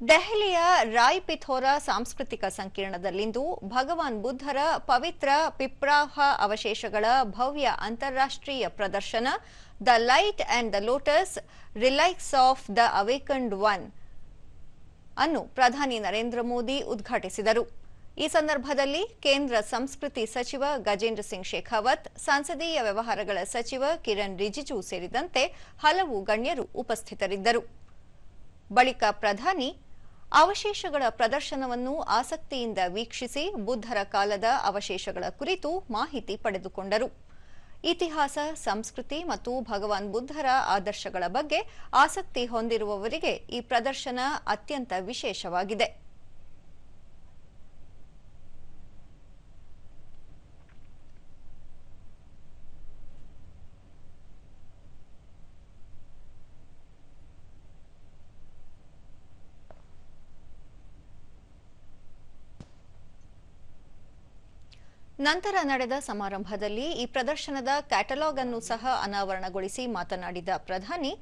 ದೆಹಲಿಯ ರಾಯ್ ಪಿಥೋರಾ ಸಾಂಸ್ಕೃತಿಕ ಸಂಕೀರ್ಣದಲ್ಲಿಂದು ಭಗವಾನ್ ಬುದ್ಧರ ಪವಿತ್ರ ಪಿಪ್ರಾಹ ಅವಶೇಷಗಳ ಭವ್ಯ ಅಂತಾರಾಷ್ಟ್ರೀಯ ಪ್ರದರ್ಶನ, the light and the lotus, relics of the awakened one ಅನ್ನು ಪ್ರಧಾನಿ ನರೇಂದ್ರ ಮೋದಿ ಉದ್ಘಾಟಿಸಿದರು. ಈ ಸಂದರ್ಭದಲ್ಲಿ ಕೇಂದ್ರ ಸಂಸ್ಕೃತಿ ಸಚಿವ ಗಜೇಂದ್ರ ಸಿಂಗ್ ಶೇಖಾವತ್, ಸಂಸದೀಯ ವ್ಯವಹಾರಗಳ ಸಚಿವ ಕಿರಣ್ ರಿಜಿಜು ಸೇರಿದಂತೆ ಹಲವು ಗಣ್ಯರು ಉಪಸ್ಥಿತರಿದ್ದರು. ಬಳಿಕ ಪ್ರಧಾನಿ ಅವಶೇಷಗಳ ಪ್ರದರ್ಶನವನ್ನು ಆಸಕ್ತಿಯಿಂದ ವೀಕ್ಷಿಸಿ ಬುದ್ಧರ ಕಾಲದ ಅವಶೇಷಗಳ ಕುರಿತು ಮಾಹಿತಿ ಪಡೆದುಕೊಂಡರು. ಇತಿಹಾಸ, ಸಂಸ್ಕೃತಿ ಮತ್ತು ಭಗವಾನ್ ಬುದ್ಧರ ಆದರ್ಶಗಳ ಬಗ್ಗೆ ಆಸಕ್ತಿ ಹೊಂದಿರುವವರಿಗೆ ಈ ಪ್ರದರ್ಶನ ಅತ್ಯಂತ ವಿಶೇಷವಾಗಿದೆ. ನಂತರ ನಡೆದ ಸಮಾರಂಭದಲ್ಲಿ ಈ ಪ್ರದರ್ಶನದ ಕ್ಯಾಟಲಾಗ್ ಅನ್ನು ಸಹ ಅನಾವರಣಗೊಳಿಸಿ ಮಾತನಾಡಿದ ಪ್ರಧಾನಿ,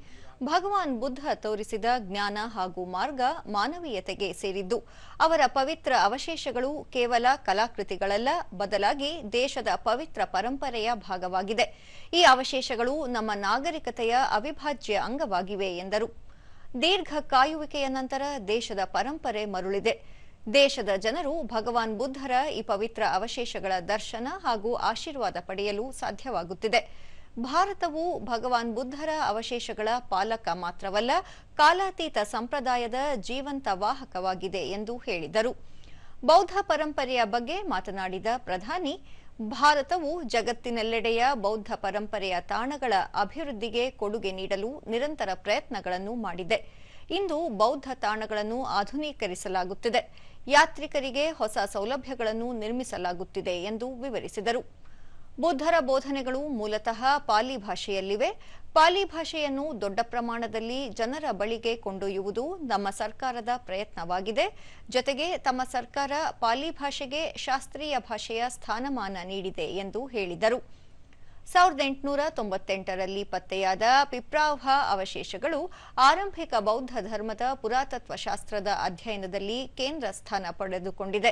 ಭಗವಾನ್ ಬುದ್ಧ ತೋರಿಸಿದ ಜ್ಞಾನ ಹಾಗೂ ಮಾರ್ಗ ಮಾನವೀಯತೆಗೆ ಸೇರಿದ್ದು, ಅವರ ಪವಿತ್ರ ಅವಶೇಷಗಳು ಕೇವಲ ಕಲಾಕೃತಿಗಳಲ್ಲ, ಬದಲಾಗಿ ದೇಶದ ಪವಿತ್ರ ಪರಂಪರೆಯ ಭಾಗವಾಗಿದೆ. ಈ ಅವಶೇಷಗಳು ನಮ್ಮ ನಾಗರಿಕತೆಯ ಅವಿಭಾಜ್ಯ ಅಂಗವಾಗಿವೆ ಎಂದರು. ದೀರ್ಘ ಕಾಯುವಿಕೆಯ ನಂತರ ದೇಶದ ಪರಂಪರೆ ಮರುಳಿದೆ. ದೇಶದ ಜನರು ಭಗವಾನ್ ಬುದ್ಧರ ಈ ಪವಿತ್ರ ಅವಶೇಷಗಳ ದರ್ಶನ ಹಾಗೂ ಆಶೀರ್ವಾದ ಪಡೆಯಲು ಸಾಧ್ಯವಾಗುತ್ತಿದೆ. ಭಾರತವು ಭಗವಾನ್ ಬುದ್ಧರ ಅವಶೇಷಗಳ ಪಾಲಕ ಮಾತ್ರವಲ್ಲ, ಕಾಲಾತೀತ ಸಂಪ್ರದಾಯದ ಜೀವಂತ ವಾಹಕವಾಗಿದೆ ಎಂದು ಹೇಳಿದರು. ಬೌದ್ಧ ಪರಂಪರೆಯ ಬಗ್ಗೆ ಮಾತನಾಡಿದ ಪ್ರಧಾನಿ, ಭಾರತವು ಜಗತ್ತಿನೆಲ್ಲೆಡೆಯ ಬೌದ್ಧ ಪರಂಪರೆಯ ತಾಣಗಳ ಅಭಿವೃದ್ಧಿಗೆ ಕೊಡುಗೆ ನೀಡಲು ನಿರಂತರ ಪ್ರಯತ್ನಗಳನ್ನು ಮಾಡಿದೆ. ಇಂದು ಬೌದ್ಧ ತಾಣಗಳನ್ನು ಆಧುನೀಕರಿಸಲಾಗುತ್ತಿದೆ. ಯಾತ್ರಿಕರಿಗೆ ಹೊಸ ಸೌಲಭ್ಯಗಳನ್ನು ನಿರ್ಮಿಸಲಾಗುತ್ತಿದೆ ಎಂದು ವಿವರಿಸಿದರು. ಬುದ್ಧರ ಬೋಧನೆಗಳು ಮೂಲತಃ ಪಾಲಿ ಭಾಷೆಯಲ್ಲಿವೆ. ಪಾಲಿ ಭಾಷೆಯನ್ನು ದೊಡ್ಡ ಪ್ರಮಾಣದಲ್ಲಿ ಜನರ ಬಳಿಗೆ ಕೊಂಡೊಯ್ಯುವುದು ನಮ್ಮ ಸರ್ಕಾರದ ಪ್ರಯತ್ನವಾಗಿದೆ. ಜೊತೆಗೆ ತಮ್ಮ ಸರ್ಕಾರ ಪಾಲಿ ಭಾಷೆಗೆ ಶಾಸ್ತ್ರೀಯ ಭಾಷೆಯ ಸ್ಥಾನಮಾನ ನೀಡಿದೆ ಎಂದು ಹೇಳಿದರು. ಸಾವಿರದ ಎಂಟುನೂರ ತೊಂಬತ್ತೆಂಟರಲ್ಲಿ ಪತ್ತೆಯಾದ ಪಿಪ್ರಾವ್ಹ ಅವಶೇಷಗಳು ಆರಂಭಿಕ ಬೌದ್ಧ ಧರ್ಮದ ಪುರಾತತ್ವ ಶಾಸ್ತ್ರದ ಅಧ್ಯಯನದಲ್ಲಿ ಕೇಂದ್ರ ಸ್ಥಾನ ಪಡೆದುಕೊಂಡಿದೆ.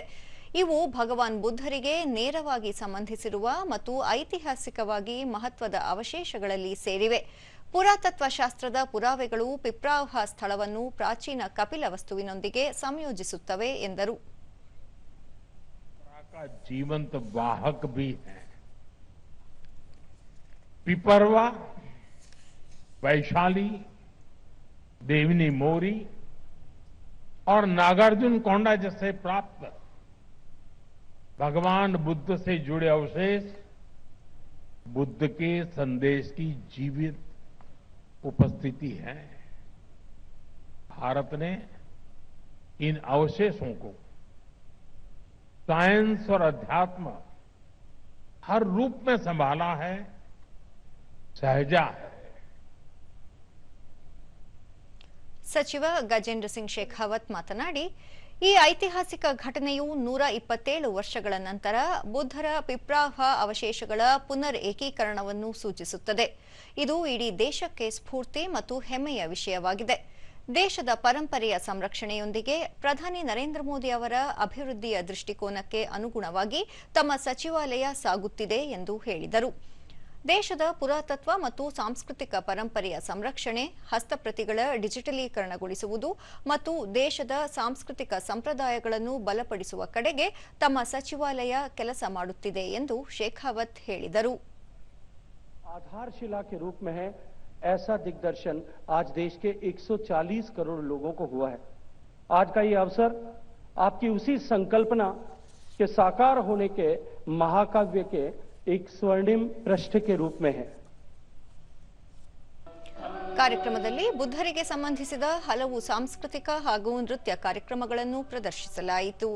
ಇವು ಭಗವಾನ್ ಬುದ್ಧರಿಗೆ ನೇರವಾಗಿ ಸಂಬಂಧಿಸಿರುವ ಮತ್ತು ಐತಿಹಾಸಿಕವಾಗಿ ಮಹತ್ವದ ಅವಶೇಷಗಳಲ್ಲಿ ಸೇರಿವೆ. ಪುರಾತತ್ವ ಶಾಸ್ತ್ರದ ಪುರಾವೆಗಳು ಪಿಪ್ರಾವ್ಹ ಸ್ಥಳವನ್ನು ಪ್ರಾಚೀನ ಕಪಿಲ ವಸ್ತುವಿನೊಂದಿಗೆ ಸಂಯೋಜಿಸುತ್ತವೆ ಎಂದರು. पिपरवा, वैशाली, देवनी मोरी और नागार्जुन कोंडा जैसे प्राप्त भगवान बुद्ध से जुड़े अवशेष बुद्ध के संदेश की जीवित उपस्थिति है। भारत ने इन अवशेषों को साइंस और अध्यात्म हर रूप में संभाला है। ಸಹಜ. ಸಚಿವ ಗಜೇಂದ್ರ ಸಿಂಗ್ ಶೇಖಾವತ್ ಮಾತನಾಡಿ, ಈ ಐತಿಹಾಸಿಕ ಘಟನೆಯು ನೂರ ಇಪ್ಪತ್ತೇಳು ವರ್ಷಗಳ ನಂತರ ಬುದ್ಧರ ಪಿಪ್ರಾಹ ಅವಶೇಷಗಳ ಪುನರ್ ಏಕೀಕರಣವನ್ನು ಸೂಚಿಸುತ್ತದೆ. ಇದು ಇಡೀ ದೇಶಕ್ಕೆ ಸ್ಫೂರ್ತಿ ಮತ್ತು ಹೆಮ್ಮೆಯ ವಿಷಯವಾಗಿದೆ. ದೇಶದ ಪರಂಪರೆಯ ಸಂರಕ್ಷಣೆಯೊಂದಿಗೆ ಪ್ರಧಾನಿ ನರೇಂದ್ರ ಮೋದಿ ಅವರ ಅಭಿವೃದ್ಧಿಯ ದೃಷ್ಟಿಕೋನಕ್ಕೆ ಅನುಗುಣವಾಗಿ ತಮ್ಮ ಸಚಿವಾಲಯ ಸಾಗುತ್ತಿದೆ ಎಂದು ಹೇಳಿದರು. ದೇಶದ ಪುರಾತತ್ವ ಮತ್ತು ಸಾಂಸ್ಕೃತಿಕ ಪರಂಪರೆಯ ಸಂರಕ್ಷಣೆ ಹಸ್ತಪ್ರತಿಗಳ ಡಿಜಿಟಲೀಕರಣಗೊಳಿಸುವುದು ಮತ್ತು ದೇಶದ ಸಾಂಸ್ಕೃತಿಕ ಸಂಪ್ರದಾಯಗಳನ್ನು ಬಲಪಡಿಸುವ ಕಡೆಗೆ ತಮ್ಮ ಸಚಿವಾಲಯ ಕೆಲಸ ಮಾಡುತ್ತಿದೆ ಎಂದು ಶೇಖಾವತ್ ಹೇಳಿದರು आधारशिला के रूप में है ऐसा दिग्दर्शन आज देश के 140 करोड़ लोगों को हुआ है आज का ये अवसर आपकी उसी संकल्पना के साकार होने के महाकाव्य के एक स्वर्णिम पृष्ठ के रूप में है। ಕಾರ್ಯಕ್ರಮದಲ್ಲಿ ಬುದ್ಧರಿಗೆ ಸಂಬಂಧಿಸಿದ ಹಲವು ಸಾಂಸ್ಕೃತಿಕ ಹಾಗೂ ನೃತ್ಯ ಕಾರ್ಯಕ್ರಮಗಳನ್ನು ಪ್ರದರ್ಶಿಸಲಾಯಿತು.